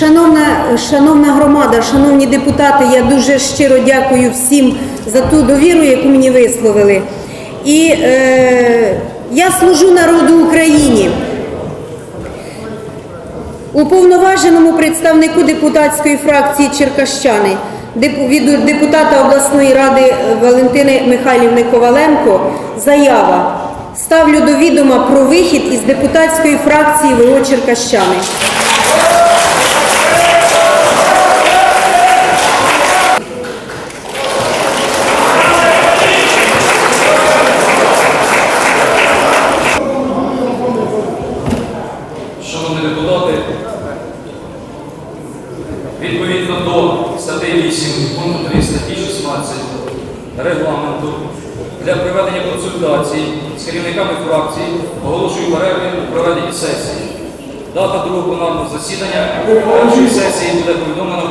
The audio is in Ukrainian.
Шановна, шановна громада, шановні депутати, я дуже щиро дякую всім за ту довіру, яку мені висловили. І е, я служу народу Україні. Уповноваженому представнику депутатської фракції Черкащани, від депутата обласної ради Валентини Михайлівни Коваленко, заява. Ставлю до відома про вихід із депутатської фракції ВО Черкащани. Шановні депутати, відповідно до статті 8 пункту 3 статті 16 регламенту для проведення консультацій з керівниками фракцій оголошую перерви у проведенні сесії. Дата другого пленарного засідання першої сесії буде повідомлена.